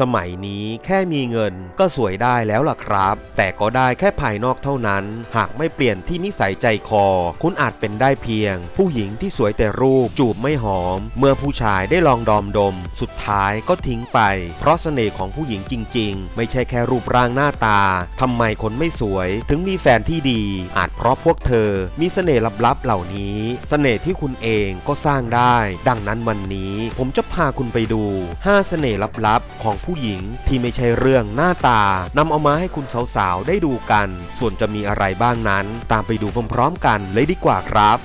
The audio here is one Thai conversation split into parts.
สมัยนี้แค่มีเงินก็สวยได้แล้วล่ะครับ แต่ก็ได้แค่ภายนอกเท่านั้น หากไม่เปลี่ยนที่นิสัยใจคอ คุณอาจเป็นได้เพียง ผู้หญิงที่สวยแต่รูปจูบไม่หอม เมื่อผู้ชายได้ลองดอมดม สุดท้ายก็ทิ้งไป เพราะเสน่ห์ของผู้หญิงจริง ๆ ไม่ใช่แค่รูปร่างหน้าตาทำไมคนไม่สวย ถึงมีแฟนที่ดี อาจเพราะพวกเธอ มีเสน่ห์ลับๆเหล่านี้ เสน่ห์ที่คุณเองก็สร้างได้ ดังนั้นวันนี้ ผมจะพาคุณไปดู 5 เสน่ห์ลับๆ ของผู้หญิงที่ไม่ใช่เรื่องหน้าตานำเอามาให้คุณสาวๆ ได้ดูกัน ส่วนจะมีอะไรบ้างนั้น ตามไปดูพร้อมๆกันเลยดีกว่าครับ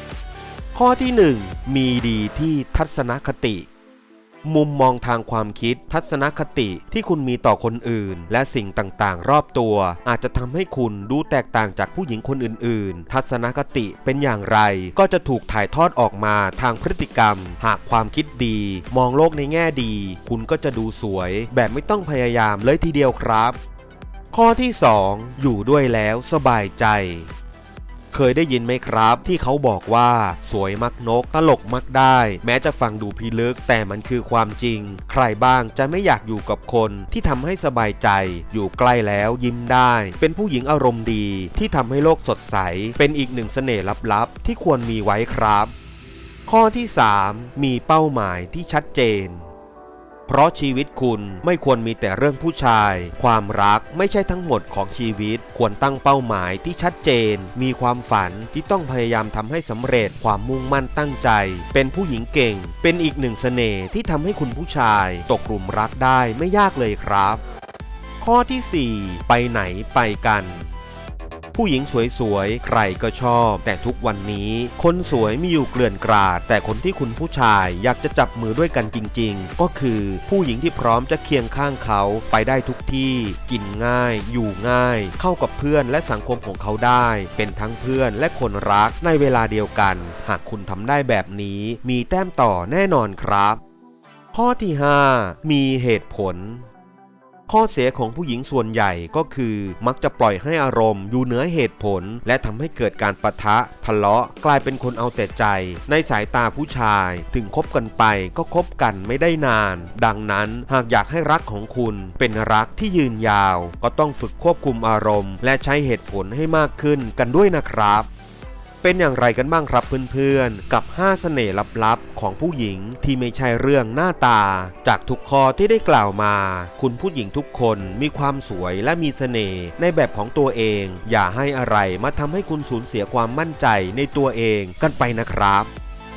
ข้อที่ 1 มีดีที่ทัศนคติ มุมมองทางความคิด ทัศนคติที่คุณมีต่อคนอื่น และสิ่งต่างๆ รอบตัว อาจจะทำให้คุณดูแตกต่างจากผู้หญิงคนอื่น ๆ ทัศนคติเป็นอย่างไร ก็จะถูกถ่ายทอดออกมาทางพฤติกรรม หากความคิดดี มองโลกในแง่ดี คุณก็จะดูสวย แบบไม่ต้องพยายามเลยทีเดียวครับ ข้อที่ 2 อยู่ด้วยแล้วสบายใจ เคยได้ยินไหมครับ ที่เขาบอกว่าสวยมักนก ตลกมักได้ แม้จะฟังดูพิลึก แต่มันคือความจริง ใครบ้างจะไม่อยากอยู่กับคนที่ทำให้สบายใจ อยู่ใกล้แล้วยิ้มได้ เป็นผู้หญิงอารมณ์ดี ที่ทำให้โลกสดใส เป็นอีกหนึ่งเสน่ห์ลับๆ ที่ควรมีไว้ครับ ข้อที่ 3 มีเป้าหมายที่ชัดเจน เพราะชีวิตคุณไม่ควรมีแต่เรื่องผู้ชาย ความรักไม่ใช่ทั้งหมดของชีวิต ควรตั้งเป้าหมายที่ชัดเจน มีความฝันที่ต้องพยายามทำให้สำเร็จความมุ่งมั่นตั้งใจ เป็นผู้หญิงเก่ง เป็นอีกหนึ่งเสน่ห์ที่ทำให้คุณผู้ชาย ตกกลุ่มรักได้ไม่ยากเลยครับ ข้อที่ 4 ไปไหนไปกัน ผู้หญิงสวยๆ ใครก็ชอบ แต่ทุกวันนี้คนสวยมีอยู่เกลื่อนกราด แต่คนที่คุณผู้ชายอยากจะจับมือด้วยกันจริง ๆ ก็คือผู้หญิงที่พร้อมจะเคียงข้างเขาไปได้ทุกที่ กินง่าย อยู่ง่าย เข้ากับเพื่อนและสังคมของเขาได้ เป็นทั้งเพื่อนและคนรักในเวลาเดียวกัน หากคุณทำได้แบบนี้มีแต้มต่อแน่นอนครับ ข้อที่ 5 มีเหตุผล ข้อเสียของผู้หญิงส่วนใหญ่ก็คือมักจะปล่อยให้อารมณ์ อยู่เหนือเหตุผล และทำให้เกิดการปะทะ ทะเลาะกลายเป็นคนเอาแต่ใจ ในสายตาผู้ชาย ถึงคบกันไปก็คบกันไม่ได้นาน ดังนั้นหากอยากให้รักของคุณเป็นรักที่ยืนยาว ก็ต้องฝึกควบคุมอารมณ์ และใช้เหตุผลให้มากขึ้นกันด้วยนะครับ เป็นอย่างไรกันบ้างครับเพื่อนๆ กับ 5 เสน่ห์ลับๆ ของผู้หญิงที่ไม่ใช่เรื่องหน้าตา จากทุกข้อที่ได้กล่าวมา คุณผู้หญิงทุกคนมีความสวยและมีเสน่ห์ในแบบของตัวเอง อย่าให้อะไรมาทำให้คุณสูญเสียความมั่นใจในตัวเองกันไปนะครับ